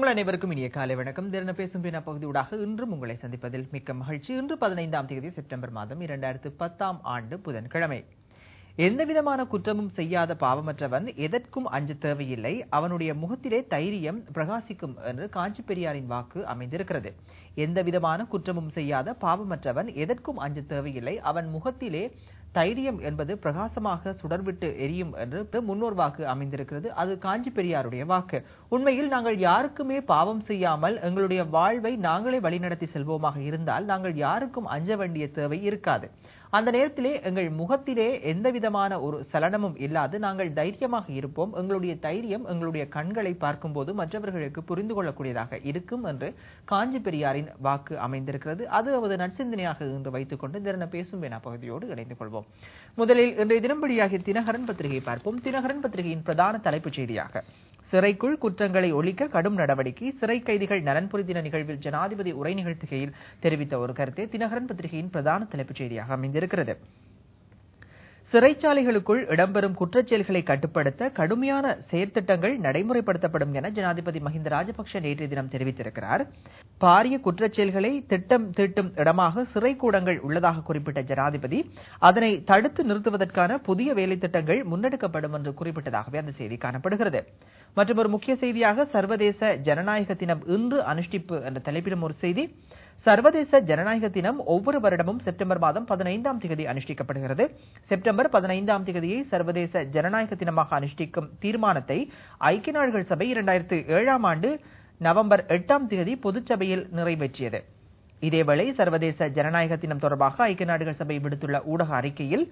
உங்கள் அனைவருக்கும் இனிய காலை வணக்கம். திறன பேசும் பின்ன பகுதியூடாக இன்றும் உங்களை சந்திப்பதில் மிக்க மகிழ்ச்சி. இன்று பதினைந்தாம் தேதி செப்டம்பர் மாதம் இரண்டாயிரத்து பத்தாம் ஆண்டு புதன்கிழமை. எந்தவிதமான குற்றமும் செய்யாத பாவமற்றவன் எதற்கும் அஞ்ச தேவையில்லை. அவனுடைய முகத்திலே தைரியம் பிரகாசிக்கும் என்று காஞ்சி பெரியாரின் வாக்கு அமைந்திருக்கிறது. எந்த விதமான குற்றமும் செய்யாத பாவமற்றவன் எதற்கும் அஞ்ச தேவையில்லை. அவன் முகத்திலே தைரியம் என்பது பிரகாசமாக சுடர்விட்டு எரியும் என்று முன்னோர் வாக்கு அமைந்திருக்கிறது. அது காஞ்சி பெரியாருடைய வாக்கு. உண்மையில் நாங்கள் யாருக்குமே பாவம் செய்யாமல் எங்களுடைய வாழ்வை நாங்களே வழிநடத்தி செல்வோமாக இருந்தால் நாங்கள் யாருக்கும் அஞ்ச வேண்டிய தேவை இருக்காது. அந்த நேரத்திலே எங்கள் முகத்திலே எந்த விதமான ஒரு சலனமும் இல்லாது நாங்கள் தைரியமாக இருப்போம். எங்களுடைய தைரியம் எங்களுடைய கண்களை பார்க்கும்போது மற்றவர்களுக்கு புரிந்து கொள்ளக்கூடியதாக இருக்கும் என்று காஞ்சி பெரியாரின் வாக்கு அமைந்திருக்கிறது. அது அவரது நற்சிந்தனையாக இன்று வைத்துக் கொண்டு திறன பேசும் என பகுதியோடு இணைந்து கொள்வோம். முதலில் இன்றைய தினம்படியாகிய தினகரன் பத்திரிகை பார்ப்போம். தினகரன் பத்திரிகையின் பிரதான தலைப்புச் செய்தியாக. சிறைக்குள் குற்றங்களை ஒழிக்க கடும் நடவடிக்கை. சிறை கைதிகள் நலன்புரி தின நிகழ்வில் ஜனாதிபதி உரை நிகழ்த்துகையில் தெரிவித்த ஒரு கருத்தை தினகரன் பத்திரிகையின் பிரதான தலைப்புச் செய்தியாக அமைந்திருக்கிறது. சிறைச்சாலைகளுக்குள் இடம்பெறும் குற்றச்செயல்களை கட்டுப்படுத்த கடுமையான செயற்திட்டங்கள் நடைமுறைப்படுத்தப்படும் என ஜனாதிபதி மஹிந்த ராஜபக்ஷ நேற்றைய தினம் தெரிவித்திருக்கிறார். பாரிய குற்றச்செயல்களை திட்டம் தீட்டும் இடமாக சிறை கூடங்கள் உள்ளதாக குறிப்பிட்ட ஜனாதிபதி அதனை தடுத்து நிறுத்துவதற்கான புதிய வேலை திட்டங்கள் முன்னெடுக்கப்படும் என்று குறிப்பிட்டதாகவே அந்த செய்தி காணப்படுகிறது. மற்றும் ஒரு முக்கிய செய்தியாக சர்வதேச ஜனநாயக தினம் இன்று அனுஷ்டிப்பு என்ற தலைப்பிலும் ஒரு செய்தி சர்வதேச ஜனநாயக தினம் ஒவ்வொரு வருடமும் செப்டம்பர் மாதம் பதினைந்தாம் தேதி அனுஷ்டிக்கப்படுகிறது. செப்டம்பர் பதினைந்தாம் தேதியை சர்வதேச ஜனநாயக தினமாக அனுஷ்டிக்கும் தீர்மானத்தை ஐக்கிய நாடுகள் சபை இரண்டாயிரத்து ஏழாம் ஆண்டு நவம்பர் எட்டாம் தேதி பொதுச்சபையில் நிறைவேற்றியது. இதேவேளை சர்வதேச ஜனநாயக தினம் தொடர்பாக ஐக்கிய நாடுகள் சபை விடுத்துள்ள ஊடக அறிக்கையில்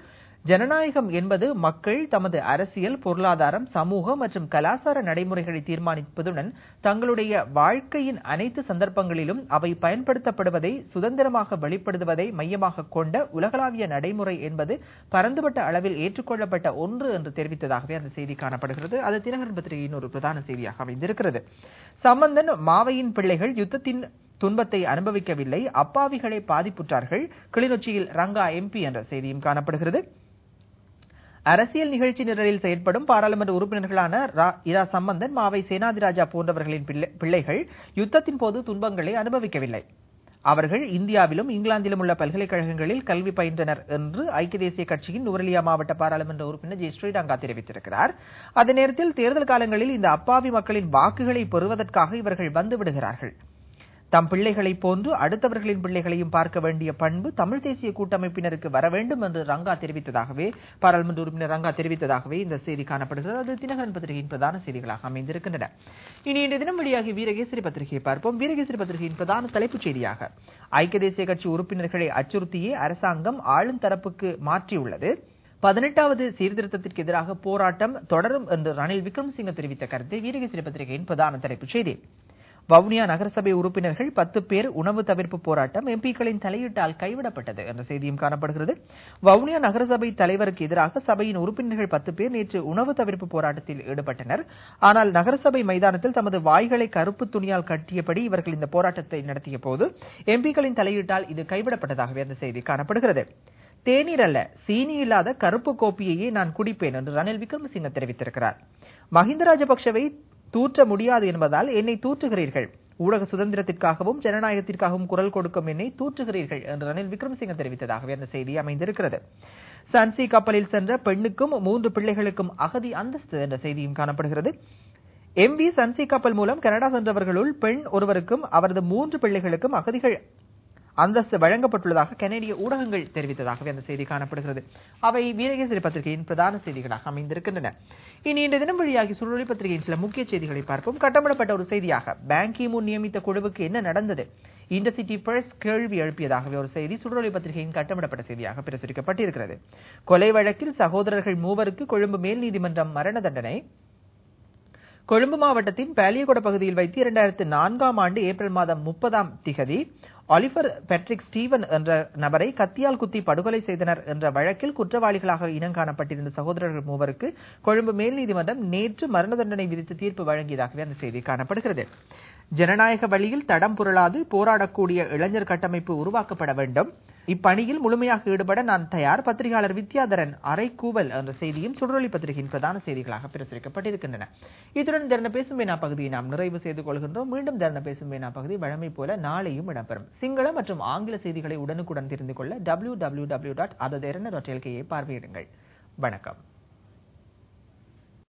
ஜனநாயகம் என்பது மக்கள் தமது அரசியல் பொருளாதாரம் சமூக மற்றும் கலாச்சார நடைமுறைகளை தீர்மானிப்பதுடன் தங்களுடைய வாழ்க்கையின் அனைத்து சந்தர்ப்பங்களிலும் அவை பயன்படுத்தப்படுவதை சுதந்திரமாக வெளிப்படுத்துவதை மையமாக கொண்ட உலகளாவிய நடைமுறை என்பது பரந்துபட்ட அளவில் ஏற்றுக்கொள்ளப்பட்ட ஒன்று என்று தெரிவித்ததாகவே அந்த செய்தி காணப்படுகிறது. அது தினகரன் பத்திரிகையின் ஒரு பிரதான செய்தியாக அமைந்திருக்கிறது. சம்பந்தன் மாவையின் பிள்ளைகள் யுத்தத்தின் துன்பத்தை அனுபவிக்கவில்லை. அப்பாவிகளை பாதிப்புற்றார்கள். கிளிநொச்சியில் ரங்கா எம்பி என்ற செய்தியும் காணப்படுகிறது. அரசியல் நிகழ்ச்சி நிரலில் செயற்படும் பாராளுமன்ற உறுப்பினர்களான இரா சம்பந்தன் மாவை சேனாதிராஜா போன்றவர்களின் பிள்ளைகள் யுத்தத்தின் போது துன்பங்களை அனுபவிக்கவில்லை. அவர்கள் இந்தியாவிலும் இங்கிலாந்திலும் உள்ள பல்கலைக்கழகங்களில் கல்வி பயின்றனர் என்று ஐக்கிய தேசிய கட்சியின் நுவரலியா மாவட்ட பாராளுமன்ற உறுப்பினர் ஜெய் ஸ்ரீரங்கா தெரிவித்திருக்கிறார். அதே நேரத்தில் தேர்தல் காலங்களில் இந்த அப்பாவி மக்களின் வாக்குகளை பெறுவதற்காக இவர்கள் வந்து விடுகிறார்கள். தம் பிள்ளைகளைப் போன்று அடுத்தவர்களின் பிள்ளைகளையும் பார்க்க வேண்டிய பண்பு தமிழ் தேசிய கூட்டமைப்பினருக்கு வர வேண்டும் என்று ரங்கா தெரிவித்ததாகவே பாராளுமன்ற உறுப்பினர் ரங்கா தெரிவித்ததாகவே இந்த செய்தி காணப்படுகிறது. அது தினகரன் பத்திரிகையின் பிரதான செய்திகளாக அமைந்திருக்கின்றன. இனி இன்று தினம் வெளியாகி வீரகேசரி பத்திரிகையை பார்ப்போம். வீரகேசரி பத்திரிகையின் பிரதான தலைப்புச் செய்தியாக ஐக்கிய தேசிய கட்சி உறுப்பினர்களை அச்சுறுத்தியே அரசாங்கம் ஆளும் தரப்புக்கு மாற்றியுள்ளது. பதினெட்டாவது சீர்திருத்தத்திற்கு எதிராக போராட்டம் தொடரும் என்று ரணில் விக்ரமசிங்க தெரிவித்த கருத்தை வீரகேசரி பத்திரிகையின் பிரதான தலைப்புச் செய்தி. வவுனியா நகரசபை உறுப்பினர்கள் பத்து பேர் உணவு தவிர்ப்பு போராட்டம் எம்பிக்களின் தலையீட்டால் கைவிடப்பட்டது என்ற செய்தியும் காணப்படுகிறது. வவுனியா நகரசபை தலைவருக்கு எதிராக சபையின் உறுப்பினர்கள் பத்து பேர் நேற்று உணவு தவிர்ப்பு போராட்டத்தில் ஈடுபட்டனர். ஆனால் நகரசபை மைதானத்தில் தமது வாய்களை கருப்பு துணியால் கட்டியபடி இவர்கள் இந்த போராட்டத்தை நடத்திய போது எம்பிக்களின் தலையீட்டால் இது கைவிடப்பட்டதாகவே அந்த செய்தி காணப்படுகிறது. தேநீர் அல்ல சீனி இல்லாத கருப்பு கோப்பியையே நான் குடிப்பேன் என்று ரணில் விக்ரமசிங்க தெரிவித்திருக்கிறார். மஹிந்த ராஜபக்சவை தூற்ற முடியாது என்பதால் என்னை தூற்றுகிறீர்கள். ஊடக சுதந்திரத்திற்காகவும் ஜனநாயகத்திற்காகவும் குரல் கொடுக்கும் என்னை தூற்றுகிறீர்கள் என்று ரணில் விக்ரமசிங்க தெரிவித்ததாகவே அந்த செய்தி அமைந்திருக்கிறது. சன்சி கப்பலில் சென்ற பெண்ணுக்கும் மூன்று பிள்ளைகளுக்கும் அகதி அந்தஸ்து என்ற செய்தியும் காணப்படுகிறது. எம்பி சன்சி கப்பல் மூலம் கனடா சென்றவர்களுள் பெண் ஒருவருக்கும் அவரது மூன்று பிள்ளைகளுக்கும் அகதிகள் அந்தஸ்து வழங்கப்பட்டுள்ளதாக கனேடிய ஊடகங்கள் தெரிவித்ததாகவே அந்த செய்தி காணப்படுகிறது. அவை வீரகேசரி பத்திரிகையின் பிரதான செய்திகளாக அமைந்திருக்கின்றன. இனி இன்று தினம் வழியாகி சுழலி பத்திரிகையின் சில முக்கிய செய்திகளை பார்ப்போம். கட்டமிடப்பட்ட ஒரு செய்தியாக பேங்கி முன் நியமித்த குழுவுக்கு என்ன நடந்தது? இன்டர்சிட்டி பிரஸ் கேள்வி எழுப்பியதாகவே ஒரு செய்தி சுடரொலி பத்திரிகையின் கட்டமிடப்பட்ட செய்தியாக பிரசுரிக்கப்பட்டிருக்கிறது. கொலை வழக்கில் சகோதரர்கள் மூவருக்கு கொழும்பு மேல் நீதிமன்றம் மரண தண்டனை. கொழும்பு மாவட்டத்தின் பேலியகொட பகுதியில் வைத்து இரண்டாயிரத்து நான்காம் ஆண்டு ஏப்ரல் மாதம் முப்பதாம் திகதி ஆலிபர் பேட்ரிக் ஸ்டீவன் என்ற நபரை கத்தியால் குத்தி படுகொலை செய்தனர் என்ற வழக்கில் குற்றவாளிகளாக இனங்காணப்பட்டிருந்த சகோதரர்கள் மூவருக்கு கொழும்பு மேல் நீதிமன்றம் நேற்று மரண தண்டனை விதித்து தீர்ப்பு வழங்கியதாகவே அந்த செய்தி காணப்படுகிறது. ஜனநாயக வழியில் தடம் புரளாது போராடக்கூடிய இளைஞர் கட்டமைப்பு உருவாக்கப்பட வேண்டும். இப்பணியில் முழுமையாக ஈடுபட நான் தயார். பத்திரிகையாளர் வித்யாதரன் அரைக்கூவல் என்ற செய்தியும் சுடரொலி பத்திரிகையின் பிரதான செய்திகளாக பிரசுரிக்கப்பட்டிருக்கின்றன. இத்துடன் தர்ண பேசும் வேணா பகுதியை நாம் நிறைவு செய்து கொள்கின்றோம். மீண்டும் தர்ண பேசும் வேணா பகுதி வழமை போல நாளையும் இடம்பெறும். சிங்கள மற்றும் ஆங்கில செய்திகளை உடனுக்குடன் தெரிந்து கொள்ள டபிள்யூ டபிள்யூ டபிள்யூ டாட் பார்வையிடுங்கள். வணக்கம்.